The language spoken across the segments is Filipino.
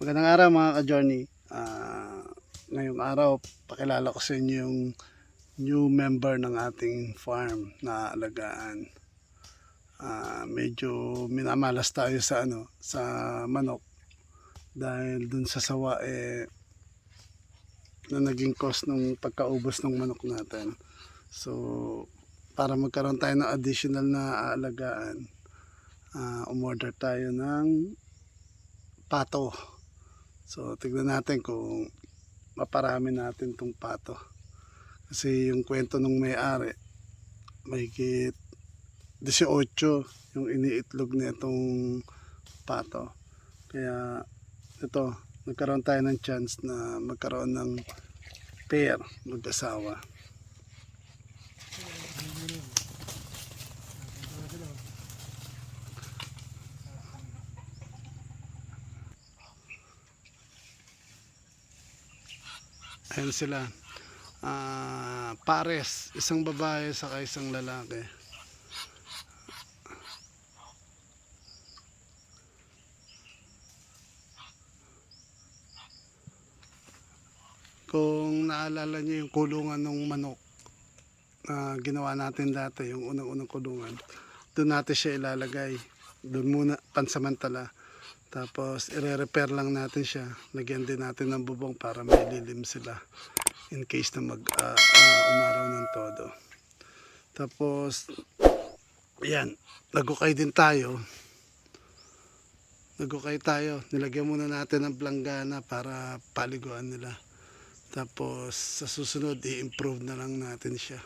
Magandang araw mga ka-journey. Ah, ngayong araw, pakilala ko sa inyo yung new member ng ating farm na alagaan. Ah, medyo minamalas tayo sa ano, sa manok dahil dun sa sawa eh na naging cost ng pagkaubos ng manok natin. So, para magkaroon tayo ng additional na aalagaan, ah, umorder tayo ng pato. So, tignan natin kung maparami natin tong pato. Kasi yung kwento ng may-ari, mahigit 18 yung iniitlog na itong pato. Kaya ito, nagkaroon tayo ng chance na magkaroon ng pair, mag-asawa. Ayan sila. Ah, pares, isang babae sa isang lalaki. Kung naalala niyo yung kulungan ng manok na ginawa natin dati, yung unang-unang kulungan, doon natin siya ilalagay. Doon muna, pansamantala. Tapos, ire-repair lang natin siya. Lagyan din natin ng bubong para may lilim sila in case na mag ah, ah, umaraw ng todo. Tapos, yan, nagukay din tayo. Nagukay tayo. Nilagyan muna natin ng planggana para paliguan nila. Tapos, sa susunod, i-improve na lang natin siya.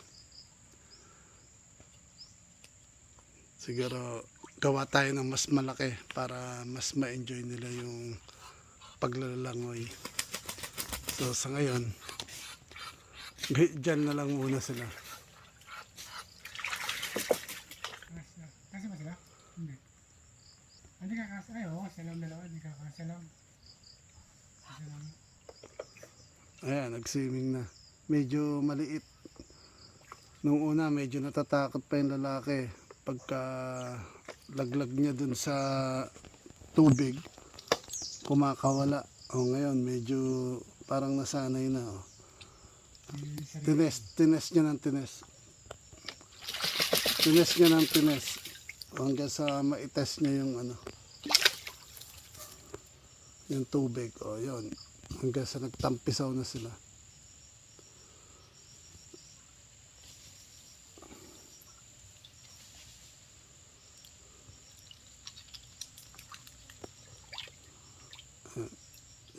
Siguro, gawa tayo ng mas malaki para mas ma-enjoy nila yung paglalalangoy. So, sa ngayon, dyan na lang muna sila. Kasi ba sila? Hindi. Hindi ka kasi, ay oo, salam dalawa, hindi ka kasalam. Salam. Ayan, nag-swimming na. Medyo maliit. Nung una, medyo natatakot pa yung lalaki. Pagka laglag niya dun sa tubig, kumakawala. O ngayon, medyo parang nasanay na. Oh. Yung sarili. Tines, tines niya ng tines. Tines niya ng tines. Hanggang sa maites niya yung ano. Yung tubig. O yun. Hanggang sa nagtampisaw na sila.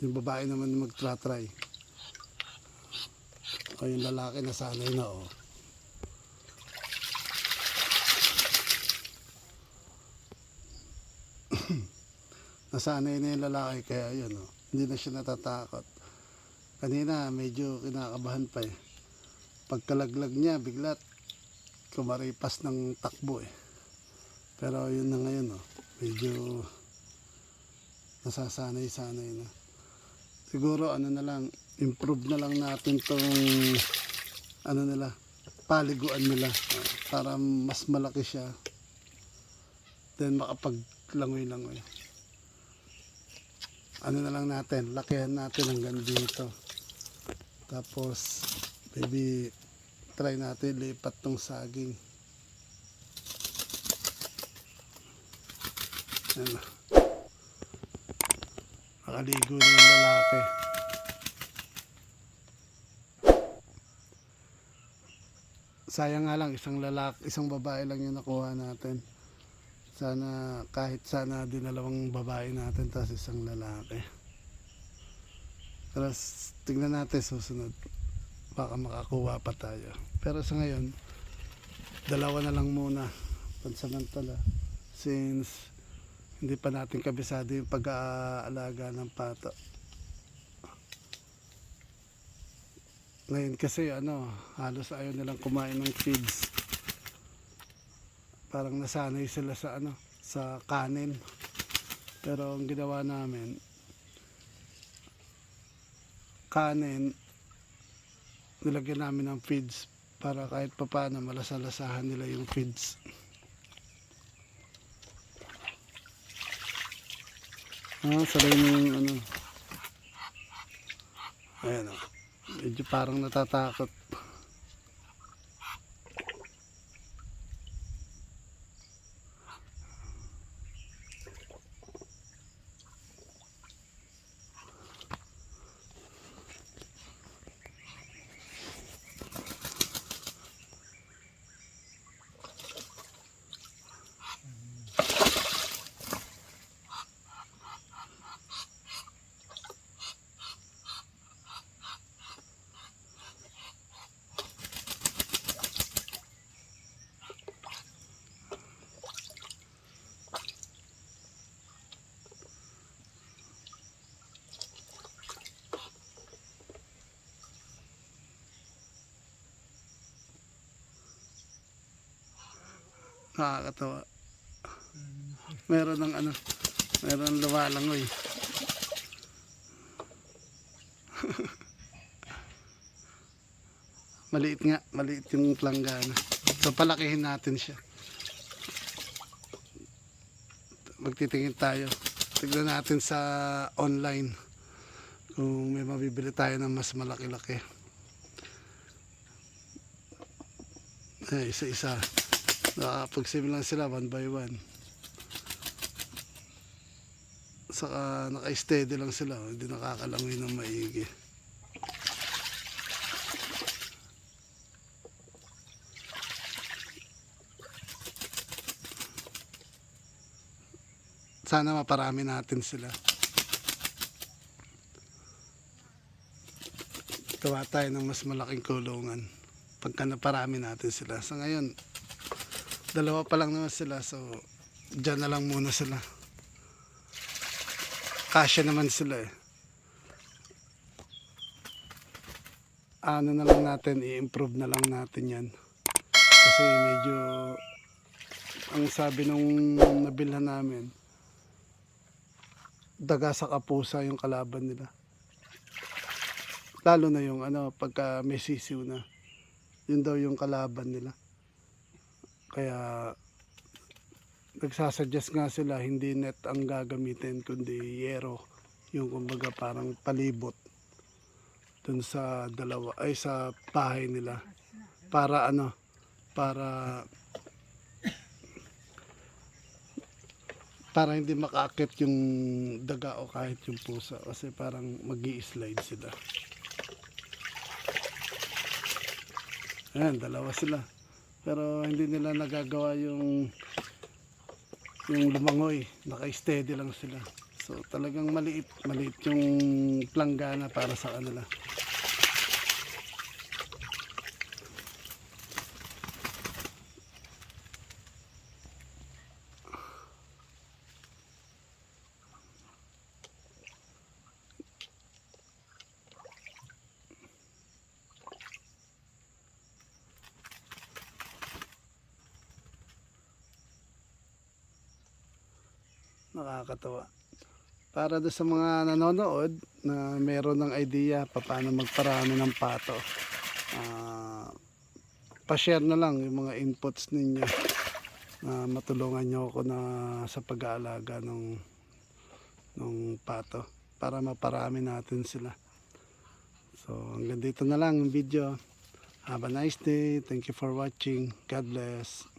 Yung babae naman magtra-try. O yung lalaki na sanay na oh. Nasanay na yung lalaki kaya yun oh. Hindi na siya natatakot. Kanina medyo kinakabahan pa eh. Pagkalaglag niya biglat kumaripas ng takbo eh. Pero yun na ngayon oh. Medyo nasasanay-sanay na. Siguro ano na lang, improve na lang natin tong ano nila, paliguan nila para mas malaki siya. Then makapaglangoy-langoy. Ano na lang natin, lakihan natin hanggang dito. Tapos, maybe try natin lipat tong saging. Ano. Nakaligo na yung lalaki. Sayang nga lang, isang lalaki, isang babae lang yung nakuha natin. Sana, kahit sana dinalawang babae natin, tapos isang lalaki. Pero s- tingnan natin susunod. Baka makakuha pa tayo. Pero sa ngayon, dalawa na lang muna. Pansamantala. Since hindi pa natin kabisado yung pag-aalaga ng pato. Ngayon kasi ano, halos ayaw nilang kumain ng feeds. Parang nasanay sila sa ano, sa kanin. Pero ang ginawa namin, kanin, nilagyan namin ng feeds para kahit papano malasalasahan nila yung feeds. Ah, sabay mo yung ano. Ayan o. Medyo parang natatakot. Nakakatawa. Meron ng ano, meron ng lumalangoy. maliit nga, maliit yung planggana. So palakihin natin siya. Magtitingin tayo. Tignan natin sa online kung may mabibili tayo ng mas malaki-laki. Ay, isa-isa. Nakapagsim lang sila one by one. Saka naka-steady lang sila. Hindi nakakalangoy ng maigi. Sana maparami natin sila. Gawa tayo ng mas malaking kulungan. Pagka naparami natin sila. Sa ngayon, dalawa pa lang naman sila. So, dyan na lang muna sila. Kasya naman sila eh. Ano na lang natin, i-improve na lang natin yan. Kasi medyo, ang sabi nung nabilhan namin, daga sa kapusa yung kalaban nila. Lalo na yung ano, pagka may sisiw na. Yun daw yung kalaban nila. Kaya nagsasuggest nga sila hindi net ang gagamitin kundi yero. Yung kumbaga parang palibot dun sa dalawa ay sa bahay nila. Para ano para para hindi makaakit yung daga o kahit yung pusa. Kasi parang mag slide sila. Ayan dalawa sila pero hindi nila nagagawa yung yung lumangoy. Naka-steady lang sila. So talagang maliit maliit yung planggana para sa kanila nakakatawa. Para doon sa mga nanonood na meron ng idea pa paano magparami ng pato ah pa-share na lang yung mga inputs ninyo na matulungan nyo ako na sa pag-aalaga ng ng pato para maparami natin sila. So hanggang dito na lang ang video. Have a nice day. Thank you for watching. God bless